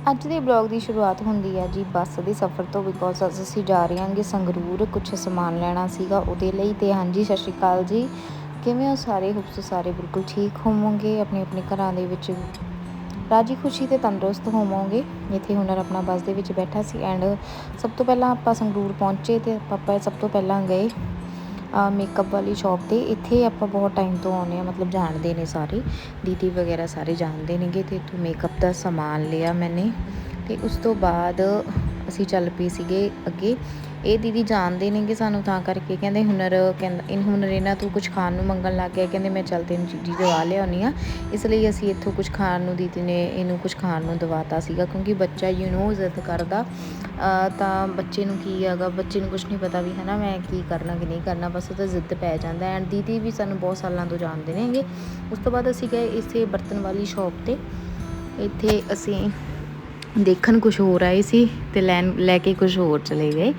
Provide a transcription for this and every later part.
ਅੱਜ ਦੇ ਬਲੌਗ ਦੀ ਸ਼ੁਰੂਆਤ ਹੁੰਦੀ ਹੈ ਜੀ ਬੱਸ ਦੇ ਸਫ਼ਰ ਤੋਂ ਬਿਕੋਜ਼ ਅੱਜ ਅਸੀਂ ਜਾ ਰਹੇ ਹਾਂਗੇ ਸੰਗਰੂਰ ਕੁਝ ਸਮਾਨ ਲੈਣਾ ਸੀਗਾ ਉਹਦੇ ਲਈ ਤੇ ਹਾਂਜੀ, ਸਤਿ ਸ਼੍ਰੀ ਅਕਾਲ ਜੀ। ਕਿਵੇਂ ਹੋ ਸਾਰੇ? ਹੋਪ ਸਾਰੇ ਬਿਲਕੁਲ ਠੀਕ ਹੋਵੋਗੇ, ਆਪਣੇ ਆਪਣੇ ਘਰਾਂ ਦੇ ਵਿੱਚ ਰਾਜੀ ਖੁਸ਼ੀ ਤੇ ਤੰਦਰੁਸਤ ਹੋਵੋਗੇ। ਇੱਥੇ ਹੁਨਰ ਆਪਣਾ ਬੱਸ ਦੇ ਵਿੱਚ ਬੈਠਾ ਸੀ ਐਂਡ ਸਭ ਤੋਂ ਪਹਿਲਾਂ ਆਪਾਂ ਸੰਗਰੂਰ ਪਹੁੰਚੇ ਤੇ ਪਾਪਾ ਸਭ ਤੋਂ ਪਹਿਲਾਂ ਗਏ। ਮੇਕਅਪ ਵਾਲੀ ਸ਼ਾਪ ਤੇ। ਇੱਥੇ ਆਪਾਂ ਬਹੁਤ ਟਾਈਮ ਤੋਂ ਆਉਂਦੇ ਆ ਮਤਲਬ ਜਾਣਦੇ ਨੇ ਸਾਰੇ। ਦੀਦੀ ਵਗੈਰਾ ਸਾਰੇ ਜਾਣਦੇ ਨੇਗੇ ਤੇ ਇੱਥੋਂ ਮੇਕਅਪ ਦਾ ਸਮਾਨ ਲਿਆ ਮੈਨੇ। ਤੇ ਉਸ ਤੋਂ ਬਾਅਦ ਅਸੀਂ ਚੱਲ ਪਏ ਸੀਗੇ ਅੱਗੇ। ਇਹ ਦੀਦੀ ਜਾਣਦੇ ਨੇਗੇ ਸਾਨੂੰ ਤਾਂ ਕਰਕੇ। ਕਹਿੰਦੇ ਹੁਨਰ, ਕਹਿੰਦਾ ਇਨ ਹੁਨਰ ਇਹਨਾਂ ਤੋਂ ਕੁਝ ਖਾਣ ਨੂੰ ਮੰਗਣ ਲੱਗ ਗਿਆ ਕਹਿੰਦੇ ਮੈਂ ਚੱਲ ਤੈਨੂੰ ਚੀਜ਼ੀ ਦਵਾ ਲਿਆਉਣੀ ਆ। ਇਸ ਲਈ ਅਸੀਂ ਇੱਥੋਂ ਕੁਝ ਖਾਣ ਨੂੰ ਦੀਦੀ ਨੇ ਇਹਨੂੰ ਕੁਝ ਖਾਣ ਨੂੰ ਦਵਾਤਾ ਸੀਗਾ। ਕਿਉਂਕਿ ਬੱਚਾ ਯੂ نو ਜ਼ਿੱਦ ਕਰਦਾ। ਤਾਂ ਬੱਚੇ ਨੂੰ ਕੀ ਹੈਗਾ, ਬੱਚੇ ਨੂੰ ਕੁਝ ਨਹੀਂ ਪਤਾ ਵੀ ਹਨਾ ਮੈਂ ਕੀ ਕਰਨਾ, ਕਿ ਨਹੀਂ ਕਰਨਾ। ਬਸ ਉਹਦਾ ਜ਼ਿੱਦ ਪੈ ਜਾਂਦਾ। ਐਂਡ ਦੀਦੀ ਵੀ ਸਾਨੂੰ ਬਹੁਤ ਸਾਲਾਂ ਤੋਂ ਜਾਣਦੇ ਨੇਗੇ। ਉਸ ਤੋਂ ਬਾਅਦ ਅਸੀਂ ਗਏ ਇਸੇ ਬਰਤਨ ਵਾਲੀ ਸ਼ਾਪ ਤੇ। ਇੱਥੇ ਅਸੀਂ ਦੇਖਣ ਕੁਝ ਹੋਰ ਆਏ ਸੀ ਤੇ ਲੈਣ, ਲੈ ਕੇ ਕੁਝ ਹੋਰ ਚਲੇ ਗਏ।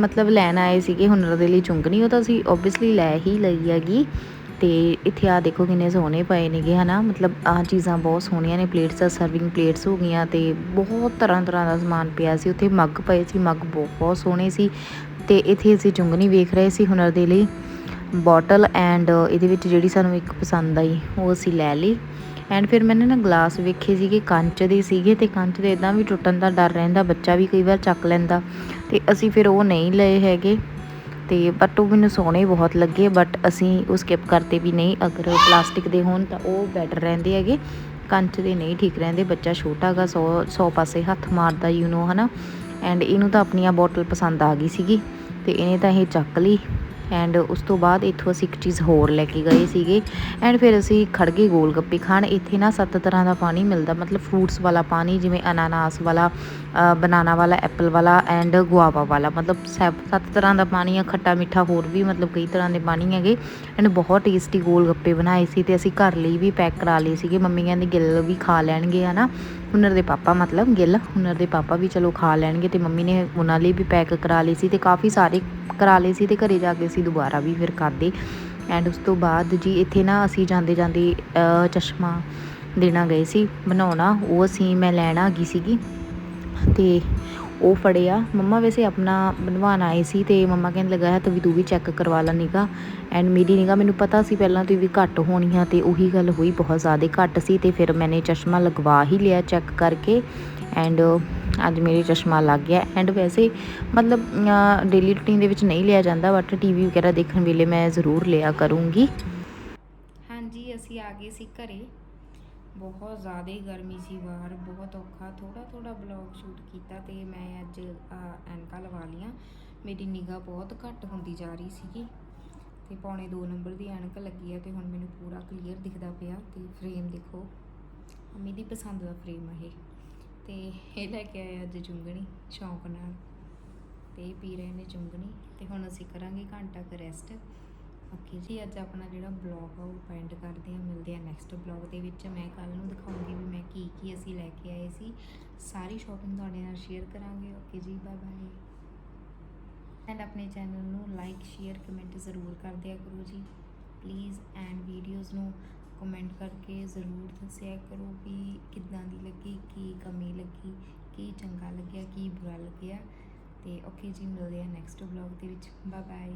ਮਤਲਬ ਲੈਣ ਆਏ ਸੀਗੇ ਹੁਨਰ ਦੇ ਲਈ ਚੁੰਗਣੀ ਉਹ ਤਾਂ ਅਸੀਂ ਓਬਵੀਅਸਲੀ ਲੈ ਹੀ ਲਈ ਹੈਗੀ। ਤੇ ਇੱਥੇ ਆ ਦੇਖੋ ਕਿੰਨੇ ਸੋਹਣੇ ਪਏ ਨੇਗੇ, ਹਨਾ? ਮਤਲਬ ਆਹ ਚੀਜ਼ਾਂ ਬਹੁਤ ਸੋਹਣੀਆਂ ਨੇ ਪਲੇਟਸ ਸਰਵਿੰਗ ਪਲੇਟਸ ਹੋ ਗਈਆਂ ਤੇ ਬਹੁਤ ਤਰ੍ਹਾਂ ਤਰ੍ਹਾਂ ਦਾ ਸਮਾਨ ਪਿਆ ਸੀ। ਉੱਥੇ ਮੱਗ ਪਏ ਸੀ, ਮੱਗ ਬਹੁਤ ਬਹੁਤ ਸੋਹਣੇ ਸੀ ਤੇ ਇੱਥੇ ਅਸੀਂ ਚੁੰਗਣੀ ਵੇਖ ਰਹੇ ਸੀ ਹੁਨਰ ਦੇ ਲਈ। ਬੋਟਲ ਐਂਡ ਇਹਦੇ ਵਿੱਚ ਜਿਹੜੀ ਸਾਨੂੰ ਇੱਕ ਪਸੰਦ ਆਈ, ਉਹ ਅਸੀਂ ਲੈ ਲਈ। ਐਂਡ ਫਿਰ ਮੈਨੇ ਨਾ ਗਲਾਸ ਵੇਖੇ ਸੀਗੇ, ਕੰਚ ਦੇ ਸੀਗੇ ਤੇ ਕੰਚ ਦੇ ਇਦਾਂ ਵੀ ਟੁੱਟਣ ਦਾ ਡਰ ਰਹਿੰਦਾ, ਬੱਚਾ ਵੀ ਕਈ ਵਾਰ ਚੱਕ ਲੈਂਦਾ। ਤੇ ਅਸੀਂ ਫਿਰ ਉਹ ਨਹੀਂ ਲਏ ਹੈਗੇ। ਤੇ ਬਟ ਉਹ ਮੈਨੂੰ ਸੋਹਣੇ ਬਹੁਤ ਲੱਗੇ ਬਟ ਅਸੀਂ ਉਹ ਸਕਿਪ ਕਰਤੇ ਵੀ ਨਹੀਂ। ਅਗਰ ਪਲਾਸਟਿਕ ਦੇ ਹੋਣ ਤਾਂ ਉਹ ਬੈਟਰ ਰਹਿੰਦੇ ਹੈਗੇ। ਕੰਚ ਦੇ ਨਹੀਂ ਠੀਕ ਰਹਿੰਦੇ, ਬੱਚਾ ਛੋਟਾ ਛੋਟਾਗਾ 100 100 ਪਾਸੇ ਹੱਥ ਮਾਰਦਾ ਯੂ نو ਹਨਾ। ਐਂਡ ਇਹਨੂੰ ਤਾਂ ਆਪਣੀਆਂ ਬੋਟਲ ਪਸੰਦ ਆ ਗਈ ਸੀਗੀ। ਤੇ ਇਹਨੇ ਤਾਂ ਇਹ ਚੱਕ ਲਈ। ਐਂਡ ਉਸ ਤੋਂ ਬਾਅਦ ਇੱਥੋਂ ਅਸੀਂ ਇੱਕ ਚੀਜ਼ ਹੋਰ ਲੈ ਕੇ ਗਏ ਸੀਗੇ। ਐਂਡ ਫਿਰ ਅਸੀਂ ਖੜ ਗਏ ਗੋਲ ਗੱਪੇ ਖਾਣ। ਇੱਥੇ ਨਾ ਸੱਤ ਤਰ੍ਹਾਂ ਦਾ ਪਾਣੀ ਮਿਲਦਾ। ਮਤਲਬ ਫਰੂਟਸ ਵਾਲਾ ਪਾਣੀ, ਜਿਵੇਂ ਅਨਾਨਾਸ ਵਾਲਾ ਬਨਾਨਾ ਵਾਲਾ ਐਪਲ ਵਾਲਾ ਐਂਡ ਗੁਆਵਾ ਵਾਲਾ। ਮਤਲਬ ਸੱਤ ਸੱਤ ਤਰ੍ਹਾਂ ਦਾ ਪਾਣੀ ਆ। ਖੱਟਾ ਮਿੱਠਾ ਹੋਰ ਵੀ ਮਤਲਬ ਕਈ ਤਰ੍ਹਾਂ ਦੇ ਪਾਣੀ ਹੈਗੇ। ਐਂਡ ਬਹੁਤ ਟੇਸਟੀ ਗੋਲ ਗੱਪੇ ਬਣਾਏ ਸੀ ਤੇ ਅਸੀਂ ਘਰ ਲਈ ਵੀ ਪੈਕ ਕਰਾ ਲਏ ਸੀਗੇ। ਮੰਮੀ ਕਹਿੰਦੀ ਗਿੱਲ ਵੀ ਖਾ ਲੈਣਗੇ, ਹਨਾ? ਹੁਨਰ ਦੇ ਪਾਪਾ, ਮਤਲਬ ਗਿੱਲ, ਹੁਨਰ ਦੇ ਪਾਪਾ ਵੀ ਚਲੋ ਖਾ ਲੈਣਗੇ ਤੇ ਮੰਮੀ ਨੇ ਉਹਨਾਂ ਲਈ ਵੀ ਪੈਕ ਕਰਾ ਲਈ ਸੀ ਤੇ ਕਾਫੀ ਸਾਰੇ ਕਰਾ ਲਏ ਸੀ ਤੇ ਘਰੇ ਜਾ ਕੇ ਅਸੀਂ ਦੁਬਾਰਾ ਵੀ ਫਿਰ ਖਾਦੇ ਐਂਡ ਉਸ ਤੋਂ ਬਾਅਦ ਜੀ ਇੱਥੇ ਨਾ ਅਸੀਂ ਜਾਂਦੇ ਜਾਂਦੇ ਚਸ਼ਮਾ ਦੇਣਾ ਗਏ ਸੀ, ਬਣਾਉਣਾ, ਉਹ ਅਸੀਂ ਮੈਂ ਲੈਣ ਆ ਗਈ ਸੀਗੀ। ਤੇ ਉਹ ਫੜਿਆ। ਮੰਮਾ ਵੈਸੇ ਆਪਣਾ ਬਣਵਾਉਣ ਆਏ ਸੀ ਤੇ ਮੰਮਾ ਕਹਿੰਦੇ ਲੱਗਾ ਹੈ, ਤੂੰ ਵੀ ਤੂੰ ਵੀ ਚੈੱਕ ਕਰਵਾ ਲਾ ਨਿਗਾ ਐਂਡ ਮੇਰੀ ਨਿਗਾ ਮੈਨੂੰ ਪਤਾ ਸੀ ਪਹਿਲਾਂ ਤੂੰ ਵੀ ਘੱਟ ਹੋਣੀ ਆ ਤੇ ਉਹੀ ਗੱਲ ਹੋਈ, ਬਹੁਤ ਜ਼ਿਆਦਾ ਘੱਟ ਸੀ। ਤੇ ਫਿਰ ਮੈਨੇ ਚਸ਼ਮਾ ਲਗਵਾ ਹੀ ਲਿਆ ਚੈੱਕ ਕਰਕੇ ਐਂਡ ਅੱਜ ਮੇਰੇ ਚਸ਼ਮਾ ਲੱਗ ਗਿਆ। ਐਂਡ ਵੈਸੇ ਮਤਲਬ ਡੇਲੀ ਰੂਟੀਨ ਦੇ ਵਿੱਚ ਨਹੀਂ ਲਿਆ ਜਾਂਦਾ ਬਟ ਟੀਵੀ ਵਗੈਰਾ ਦੇਖਣ ਵੇਲੇ ਮੈਂ ਜ਼ਰੂਰ ਲਿਆ ਕਰੂੰਗੀ। ਹਾਂਜੀ, ਅਸੀਂ ਆ ਗਏ ਸੀ ਘਰੇ। ਬਹੁਤ ਜ਼ਿਆਦਾ ਹੀ ਗਰਮੀ ਸੀ ਬਾਹਰ ਬਹੁਤ ਔਖਾ ਥੋੜਾ ਥੋੜਾ ਬਲੌਗ ਸ਼ੂਟ ਕੀਤਾ ਤੇ ਮੈਂ ਅੱਜ ਅਹ, ਐਨਕਾਂ ਲਵਾ ਲੀਆਂ ਮੇਰੀ ਨਿਗਾਹ ਬਹੁਤ ਘੱਟ ਹੁੰਦੀ ਜਾ ਰਹੀ ਸੀਗੀ ਤੇ ਪੌਣੇ 2 ਨੰਬਰ ਦੀ ਐਨਕ ਲੱਗੀ ਆ ਤੇ ਹੁਣ ਮੈਨੂੰ ਪੂਰਾ ਕਲੀਅਰ ਦਿਖਦਾ ਪਿਆ ਤੇ ਫਰੇਮ ਦੇਖੋ। ਮੰਮੀ ਦੀ ਪਸੰਦ ਦਾ ਫਰੇਮ ਆ ਇਹ। ਤੇ ਇਹ ਲੈ ਕੇ ਆਏ ਅੱਜ ਚੁੰਗਣੀ ਸ਼ੌਂਕ ਨਾਲ। ਤੇ ਪੀ ਰਹੇ ਨੇ ਚੁੰਗਣੀ ਤੇ ਹੁਣ ਅਸੀਂ ਕਰਾਂਗੇ ਘੰਟਾ ਕੁ ਰੈਸਟ ਓਕੇ ਜੀ, ਅੱਜ ਆਪਣਾ ਜਿਹੜਾ ਬਲੌਗ ਆ, ਉਹ ਪੈਂਡ ਕਰਦੇ ਆ ਮਿਲਦੇ ਆ ਨੈਕਸਟ ਬਲੌਗ ਦੇ ਵਿੱਚ। ਮੈਂ ਕੱਲ ਨੂੰ ਦਿਖਾਉਂਗੀ ਵੀ ਮੈਂ ਕੀ ਕੀ ਅਸੀਂ ਲੈ ਕੇ ਆਏ ਸੀ। ਸਾਰੀ ਸ਼ਾਪਿੰਗ ਤੁਹਾਡੇ ਨਾਲ ਸ਼ੇਅਰ ਕਰਾਂਗੇ। ਓਕੇ ਜੀ ਬਾਏ ਬਾਏ ਐਂਡ ਆਪਣੇ ਚੈਨਲ ਨੂੰ ਲਾਈਕ ਸ਼ੇਅਰ ਕਮੈਂਟ ਜ਼ਰੂਰ ਕਰ ਦਿਆ ਕਰੋ ਜੀ। ਪਲੀਜ਼ ਐਂਡ ਵੀਡੀਓਜ਼ ਨੂੰ ਕਮੈਂਟ ਕਰਕੇ ਜ਼ਰੂਰ ਦੱਸਿਆ ਕਰੋ ਵੀ ਕਿੱਦਾਂ ਦੀ ਲੱਗੀ, ਕੀ ਕਮੀ ਲੱਗੀ, ਕੀ ਚੰਗਾ ਲੱਗਿਆ, ਕੀ ਬੁਰਾ ਲੱਗਿਆ। ਤੇ ਓਕੇ ਜੀ, ਮਿਲਦੇ ਆ ਨੈਕਸਟ ਬਲੌਗ ਦੇ ਵਿੱਚ। Bye bye